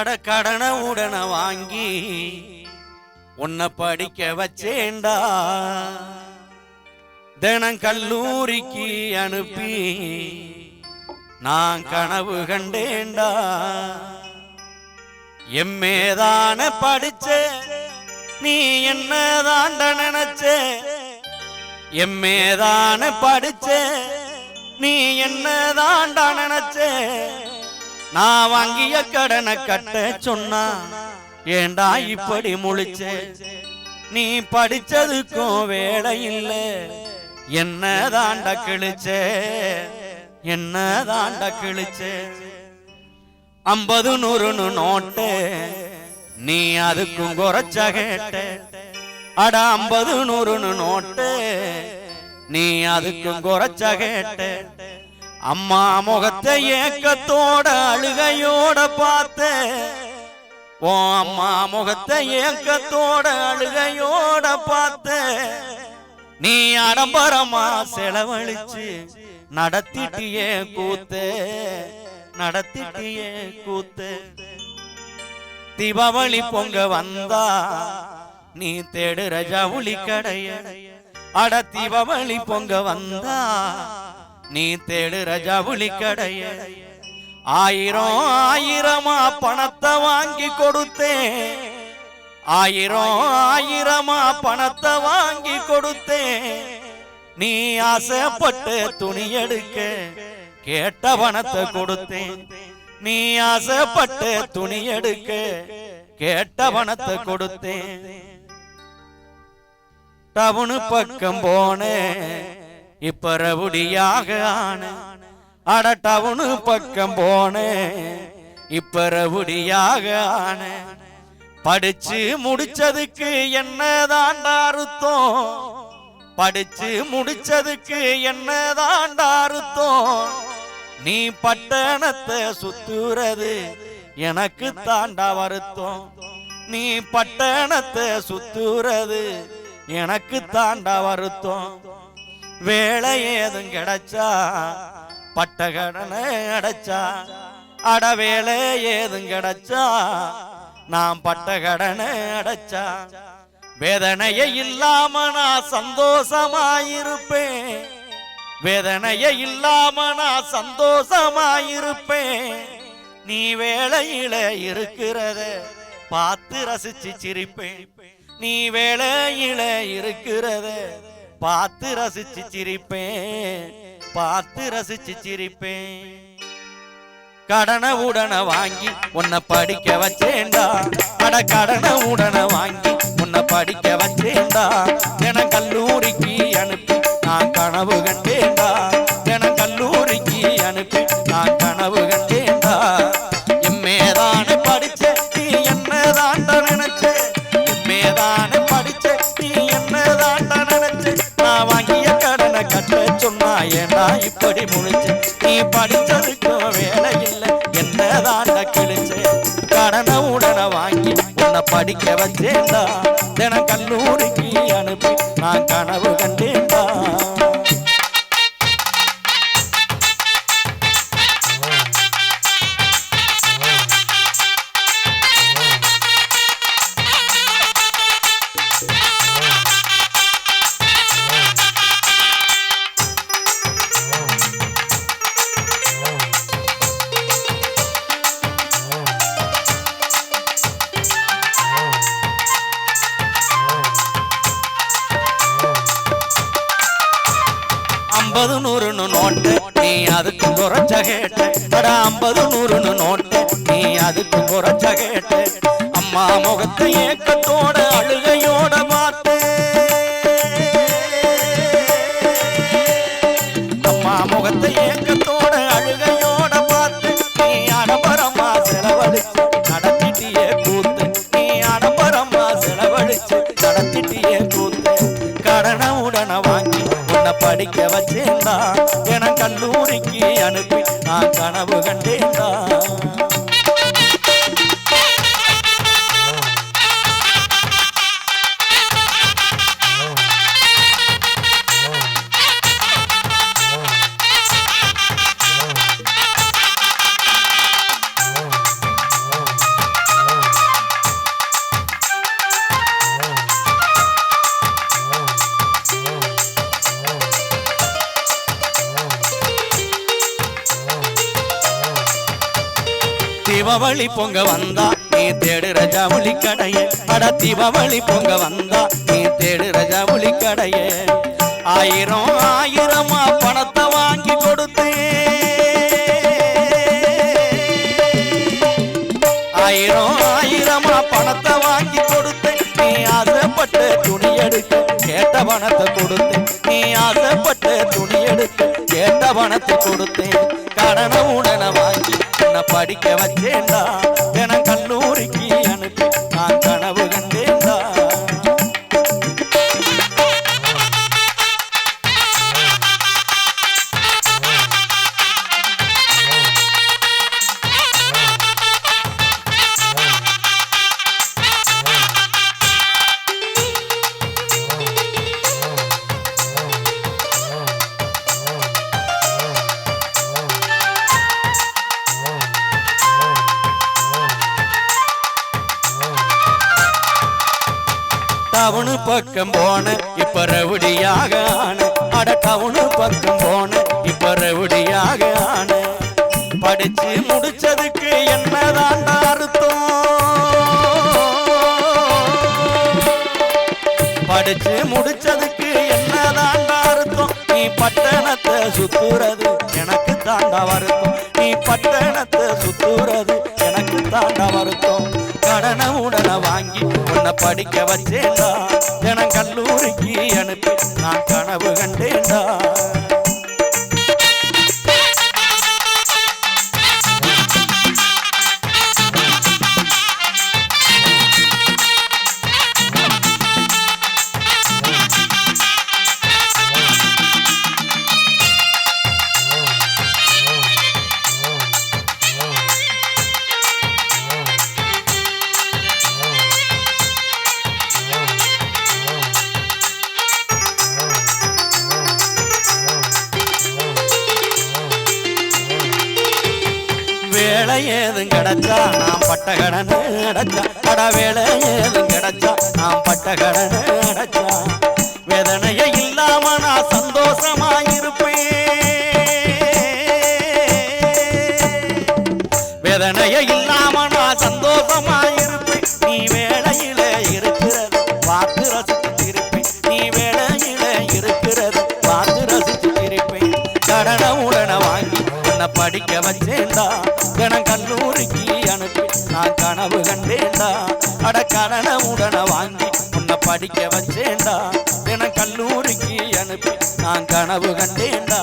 அட கடனை உடனே வாங்கி உன்னை படிக்க வச்சேண்டா. தினம் கல்லூரிக்கு அனுப்பி நான் கனவு கண்டேண்டா. எம்மேதான படிச்ச நீ என்னதாண்ட நினைச்ச? எம்மேதான படிச்ச நீ என்னதாண்டா நினைச்ச? நான் வாங்கிய கடனை கட்ட சொன்னா ஏண்டா இப்படி முழிச்ச? நீ படிச்சதுக்கும் வேலை இல்லை என்ன தாண்ட கிழிச்ச? என்ன தாண்ட கிழிச்ச? ஐம்பது நூறுன்னு நோட்டு நீ அதுக்கும் குறைச்ச கேட்ட. அட ஐம்பது நூறுன்னு நோட்டு நீ அதுக்கும் குறைச்ச கேட்ட. அம்மா முகத்தை ஏக்கத்தோட அழுகையோட பார்த்த. ஓ அம்மா முகத்தை ஏக்கத்தோட அழுகையோட பார்த்த. நீ ஆடம்பரமா செலவழிச்சு நடத்திட்டியே கூத்து. நடத்திட்டியே கூத்து. தீபாவளி பொங்க வந்தா நீ தேடுற ஜவுளி கடைய. அட தீபாவளி பொங்க வந்தா நீ தேடுற ஜவுளி கடைய ஆயிரம் ஆயிரமா பணத்தை வாங்கி கொடுத்தேன். ஆயிரம் ஆயிரமா பணத்தை வாங்கி கொடுத்தேன். நீ ஆசைப்பட்டு துணி எடுக்க கேட்ட பணத்தை கொடுத்தேன். நீ ஆசைப்பட்டு துணி எடுக்க கேட்ட பணத்தை கொடுத்தேன். டவுனு பக்கம் போனேன். இப்ப ரவுடியாக ஆன அட பக்கம் போனேன் இப்பரவுடியாக ஆன படிச்சு முடிச்சதுக்கு என்னதாண்டா அறுத்தோம்? படிச்சு முடிச்சதுக்கு என்னதாண்டா அர்த்தம் நீ பட்டணத்தை சுத்துறது எனக்கு தாண்டா வருத்தம். நீ பட்டணத்தை சுத்துறது எனக்கு தாண்டா வருத்தம். வேலை ஏதும் கிடைச்சா பட்ட கடனை அடைச்சா அட வேலை ஏதும் கிடைச்சா நான் பட்ட கடனை அடைச்சா. வேதனையே இல்லாம நான் சந்தோஷமாயிருப்பேன். வேதனையே இல்லாம நான் சந்தோஷமாயிருப்பேன். நீ வேலையில இருக்கிறத பார்த்து ரசிச்சு சிரிப்பேன். நீ வேலையில இருக்கிறத பார்த்து ரசிச்சு சிரிப்பேன். பார்த்து ரசிச்சு சிரிப்பேன். கடனை உடனே வாங்கி உன்னை படிக்க வச்சேண்டா அட கடனை உடனே வாங்கி உன்னை படிக்க வச்சேண்டா என கல்லூரிக்கு அனுப்பி இப்படி முழிச்சு நீ படிச்சதுக்கும் வேலை இல்லை என்னதான் கிழிச்சு? கடனை உடனே வாங்கி உன்னை படிக்க வச்சேன்டா. தினம் கல்லூரிக்கு அனுப்பி நான் கனவு ஐம்பது நூறுன்னு நோட்டு நீ அதுக்கு குறைச்ச கேட்டு. அட ஐம்பது நூறுன்னு நோட்டு நீ அதுக்கு குறைச்ச கேட்டு. அம்மா முகத்தை ஏக்கத்தோட அழுகையோட பார்த்து படிக்க வச்சேன்டா. என கல்லூரிக்கு அனுப்பி நான் கனவு தீபாவளி பொங்க வந்தா நீ தேடுற ஜவுளி கடைய. அட தீபாவளி பொங்க வந்தா நீ தேடுற ஜவுளி கடைய. ஆயிரம் ஆயிரமா பணத்தை வாங்கி கொடுத்து. ஆயிரம் ஆயிரமா பணத்தை வாங்கி கொடுத்து. நீ ஆசைப்பட்டு துணி எடுக்க கேட்ட பணத்தை கொடுத்து. நீ ஆசைப்பட்டு துணி எடுக்க கேட்ட பணத்தை கொடுத்தேன் படிக்க வச்சேன்டா. டவுனு பக்கம் போன இப்ப ரவுடியாக ஆன. அட டவுனு பக்கம் போன இப்ப ரவுடியாக ஆன. படிச்சு முடிச்சதுக்கு என்னதான் அர்த்தம் படிச்சு முடிச்சதுக்கு என்னதான் அர்த்தம் நீ பட்டணத்தை சுத்துறது படிக்க வச்சேன்? தினம் கல்லூரிக்கு அனுப்பி நான் கனவு ஏதும் கிடைச்சா நான் பட்ட கடனு அடைச்சா. அட வேலை ஏதும் கிடைச்சா நான் பட்ட கடனு அடைச்சா. வேதனைய இல்லாம நான் சந்தோஷமா உன்னை படிக்க வச்சேண்டா தினம் கல்லூரிக்கு அனுப்பி நான் கனவு கண்டேண்டா அட கடனை உடனே வாங்கி உன்னை படிக்க வச்சேண்டா தினம் கல்லூரிக்கு அனுப்பி நான் கனவு கண்டேண்டா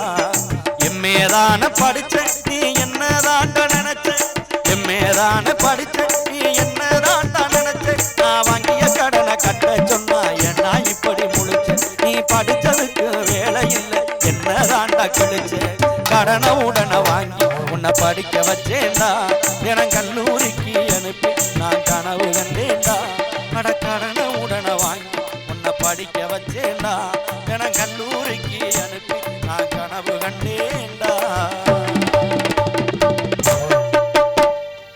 எம்மேதான படிச்ச நீ என்னதாண்ட நினைச்ச? எம்மேதான படிச்ச நீ என்னதாண்டா நினைச்ச? நான் வாங்கிய கடனை கட்ட சொன்னா என்ன இப்படி முடிச்ச நீ படிச்சதுக்கு வேலை இல்லை என்னதாண்டா கழிச்ச கடனை உடனே வாங்கி உன்னை படிக்க வச்சேன்டா. தினம் கல்லூரிக்கு அனுப்பி நான் கனவு கண்டேன்டா. அட கடனை உடனே வாங்கி உன்னை படிக்க வச்சேன்டா. தினம் கல்லூரிக்கு அனுப்பி நான் கனவு கண்டேன்